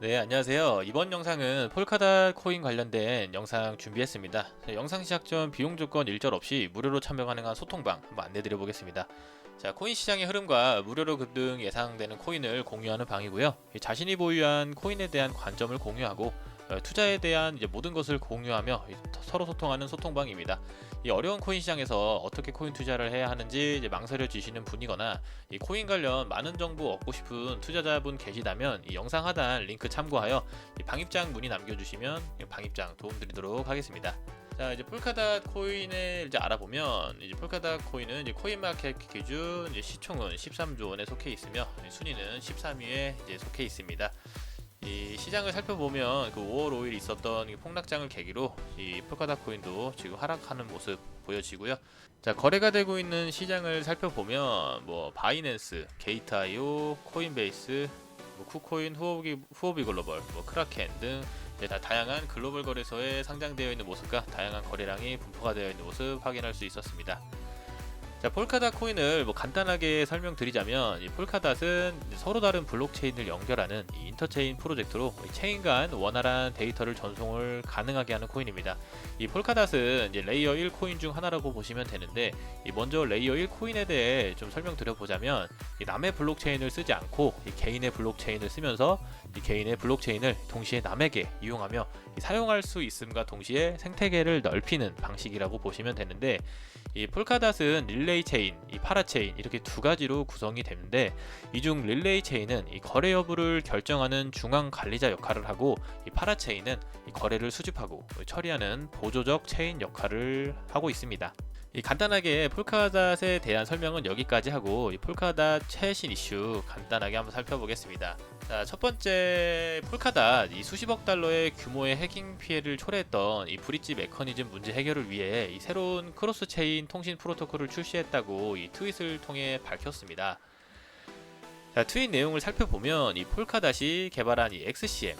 네, 안녕하세요. 이번 영상은 폴카닷 코인 관련된 영상 준비했습니다. 자, 영상 시작 전 비용 조건 일절 없이 무료로 참여 가능한 소통방 한번 안내 드려 보겠습니다. 자, 코인 시장의 흐름과 무료로 급등 예상되는 코인을 공유하는 방이고요. 이 자신이 보유한 코인에 대한 관점을 공유하고 어, 투자에 대한 이제 모든 것을 공유하며 이 서로 소통하는 소통방입니다. 이 어려운 코인 시장에서 어떻게 코인 투자를 해야 하는지 이제 망설여 지시는 분이거나 이 코인 관련 많은 정보 얻고 싶은 투자자분 계시다면 이 영상 하단 링크 참고하여 이 방입장 문의 남겨주시면 이 방입장 도움드리도록 하겠습니다. 자 이제 폴카닷 코인을 이제 알아보면 이제 폴카닷 코인은 이제 코인마켓 기준 이제 시총은 13조 원에 속해 있으며 순위는 13위에 이제 속해 있습니다. 이 시장을 살펴보면 그 5월 5일 있었던 이 폭락장을 계기로 이 폴카닷 코인도 지금 하락하는 모습 보여지고요. 자 거래가 되고 있는 시장을 살펴보면 뭐 바이낸스, 게이트아이오, 코인베이스, 뭐 쿠코인, 후오비, 후오비 글로벌, 뭐 크라켄 등 다 다양한 글로벌 거래소에 상장되어 있는 모습과 다양한 거래량이 분포가 되어 있는 모습 확인할 수 있었습니다. 자, 폴카닷 코인을 뭐 간단하게 설명드리자면 이 폴카닷은 서로 다른 블록체인을 연결하는 이 인터체인 프로젝트로 이 체인 간 원활한 데이터를 전송을 가능하게 하는 코인입니다. 이 폴카닷은 레이어 1 코인 중 하나라고 보시면 되는데 이 먼저 레이어 1 코인에 대해 좀 설명드려 보자면 이 남의 블록체인을 쓰지 않고 이 개인의 블록체인을 쓰면서 이 개인의 블록체인을 동시에 남에게 이용하며 이 사용할 수 있음과 동시에 생태계를 넓히는 방식이라고 보시면 되는데 이 폴카닷은 릴레이 체인, 이 파라 체인 이렇게 두 가지로 구성이 되는데 이 중 릴레이 체인은 이 거래 여부를 결정하는 중앙 관리자 역할을 하고 이 파라 체인은 이 거래를 수집하고 처리하는 보조적 체인 역할을 하고 있습니다. 이 간단하게 폴카닷에 대한 설명은 여기까지 하고 이 폴카닷 최신 이슈 간단하게 한번 살펴보겠습니다. 자, 첫 번째 폴카닷 이 수십억 달러의 규모의 해킹 피해를 초래했던 이 브릿지 메커니즘 문제 해결을 위해 이 새로운 크로스 체인 통신 프로토콜을 출시했다고 이 트윗을 통해 밝혔습니다. 자, 트윗 내용을 살펴보면 이 폴카닷이 개발한 이 XCM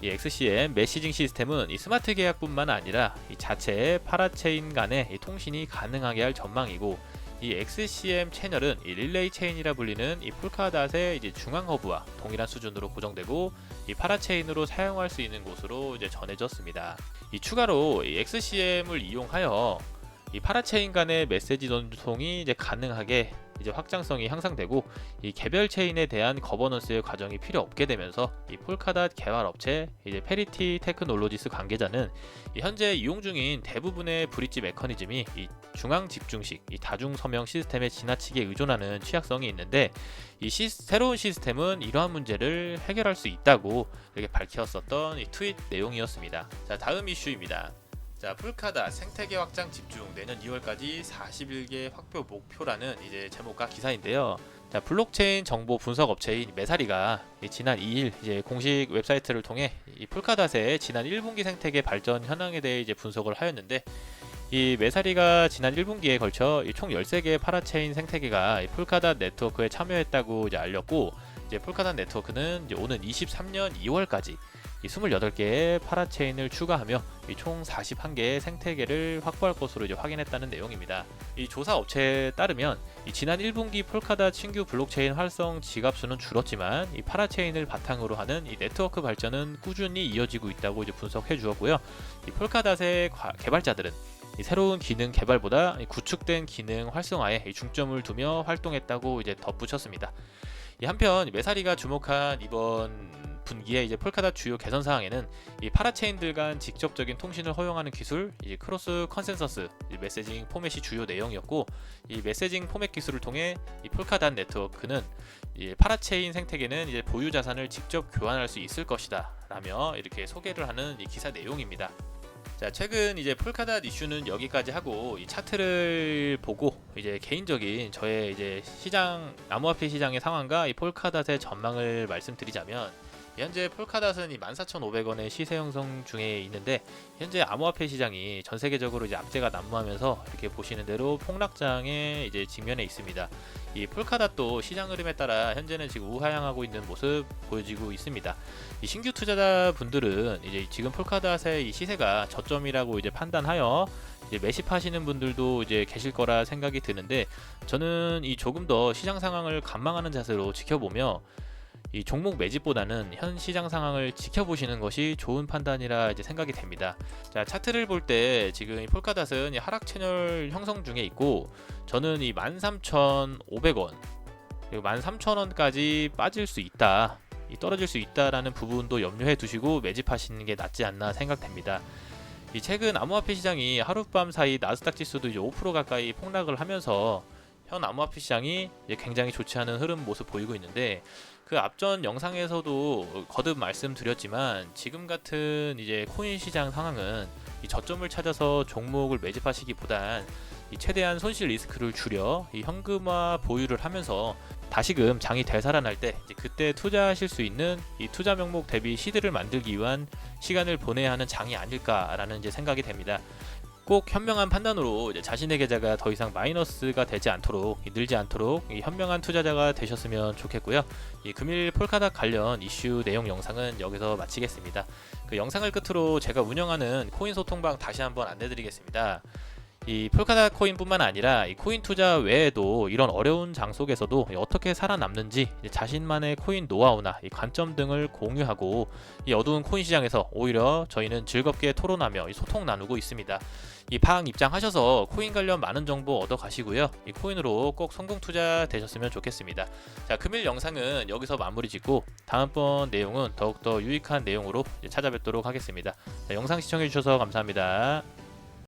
이 XCM 메시징 시스템은 이 스마트 계약뿐만 아니라 이 자체의 파라체인 간의 이 통신이 가능하게 할 전망이고 이 XCM 채널은 이 릴레이 체인이라 불리는 이 폴카닷의 이제 중앙 허브와 동일한 수준으로 고정되고 이 파라체인으로 사용할 수 있는 곳으로 이제 전해졌습니다. 이 추가로 이 XCM을 이용하여 이 파라체인 간의 메시지 전송이 이제 가능하게 이제 확장성이 향상되고 이 개별 체인에 대한 거버넌스의 과정이 필요 없게 되면서 이 폴카닷 개발 업체 이제 페리티 테크놀로지스 관계자는 이 현재 이용 중인 대부분의 브릿지 메커니즘이 이 중앙 집중식 이 다중 서명 시스템에 지나치게 의존하는 취약성이 있는데 이 시, 새로운 시스템은 이러한 문제를 해결할 수 있다고 이렇게 밝혔었던 이 트윗 내용이었습니다. 자 다음 이슈입니다. 자, 풀카다 생태계 확장 집중 내년 2월까지 41개 확보 목표라는 이제 제목과 기사인데요. 자, 블록체인 정보 분석 업체인 메사리가 이 지난 2일 이제 공식 웹사이트를 통해 이 풀카닷의 지난 1분기 생태계 발전 현황에 대해 이제 분석을 하였는데 이 메사리가 지난 1분기에 걸쳐 이총 13개의 파라체인 생태계가 이 풀카닷 네트워크에 참여했다고 이제 알렸고 이제 풀카닷 네트워크는 이제 오는 23년 2월까지 이 28개의 파라체인을 추가하며 이총 41개의 생태계를 확보할 것으로 이제 확인했다는 내용입니다. 이 조사 업체에 따르면 이 지난 1분기 폴카닷 신규 블록체인 활성 지갑 수는 줄었지만 이 파라체인을 바탕으로 하는 이 네트워크 발전은 꾸준히 이어지고 있다고 이제 분석해 주었고요. 이 폴카닷의 과- 개발자들은 이 새로운 기능 개발보다 이 구축된 기능 활성화에 이 중점을 두며 활동했다고 이제 덧붙였습니다. 이 한편 메사리가 주목한 이번 분기에 이제 폴카닷 주요 개선 사항에는 이 파라체인들 간 직접적인 통신을 허용하는 기술, 이제 크로스 컨센서스 이 메시징 포맷이 주요 내용이었고 이 메시징 포맷 기술을 통해 이 폴카닷 네트워크는 이 파라체인 생태계는 이제 보유 자산을 직접 교환할 수 있을 것이다 라며 이렇게 소개를 하는 이 기사 내용입니다. 자 최근 이제 폴카닷 이슈는 여기까지 하고 이 차트를 보고 이제 개인적인 저의 이제 시장 암호화폐 시장의 상황과 이 폴카닷의 전망을 말씀드리자면 현재 폴카닷은 이 14,500원의 시세 형성 중에 있는데 현재 암호화폐 시장이 전 세계적으로 이제 악재가 난무하면서 이렇게 보시는 대로 폭락장에 이제 직면해 있습니다. 이 폴카닷도 시장 흐름에 따라 현재는 지금 우하향하고 있는 모습 보여지고 있습니다. 이 신규 투자자 분들은 이제 지금 폴카닷의 이 시세가 저점이라고 이제 판단하여 이제 매집하시는 분들도 이제 계실 거라 생각이 드는데 저는 이 조금 더 시장 상황을 관망하는 자세로 지켜보며 이 종목 매집보다는 현 시장 상황을 지켜보시는 것이 좋은 판단이라 이제 생각이 됩니다. 자 차트를 볼 때 지금 이 폴카닷은 이 하락 채널 형성 중에 있고 저는 이 13,500원 그리고 13,000원까지 빠질 수 있다. 이 떨어질 수 있다라는 부분도 염려해 두시고 매집하시는 게 낫지 않나 생각됩니다. 이 최근 암호화폐 시장이 하룻밤 사이 나스닥 지수도 이제 5% 가까이 폭락을 하면서 현 암호화폐 시장이 굉장히 좋지 않은 흐름 모습 보이고 있는데 그 앞전 영상에서도 거듭 말씀드렸지만 지금 같은 이제 코인 시장 상황은 이 저점을 찾아서 종목을 매집하시기보단 이 최대한 손실 리스크를 줄여 이 현금화 보유를 하면서 다시금 장이 되살아날 때 그때 투자하실 수 있는 이 투자 명목 대비 시드를 만들기 위한 시간을 보내야 하는 장이 아닐까라는 이제 생각이 됩니다. 꼭 현명한 판단으로 자신의 계좌가 더 이상 마이너스가 되지 않도록 이 늘지 않도록 이 현명한 투자자가 되셨으면 좋겠고요. 이 금일 폴카닥 관련 이슈 내용 영상은 여기서 마치겠습니다. 그 영상을 끝으로 제가 운영하는 코인 소통방 다시 한번 안내드리겠습니다. 이 폴카닷 코인뿐만 아니라 이 코인 투자 외에도 이런 어려운 장 속에서도 어떻게 살아남는지 자신만의 코인 노하우나 이 관점 등을 공유하고 이 어두운 코인 시장에서 오히려 저희는 즐겁게 토론하며 이 소통 나누고 있습니다. 이방 입장하셔서 코인 관련 많은 정보 얻어 가시고요. 이 코인으로 꼭 성공 투자 되셨으면 좋겠습니다. 자, 금일 영상은 여기서 마무리 짓고 다음번 내용은 더욱더 유익한 내용으로 찾아뵙도록 하겠습니다. 자, 영상 시청해 주셔서 감사합니다.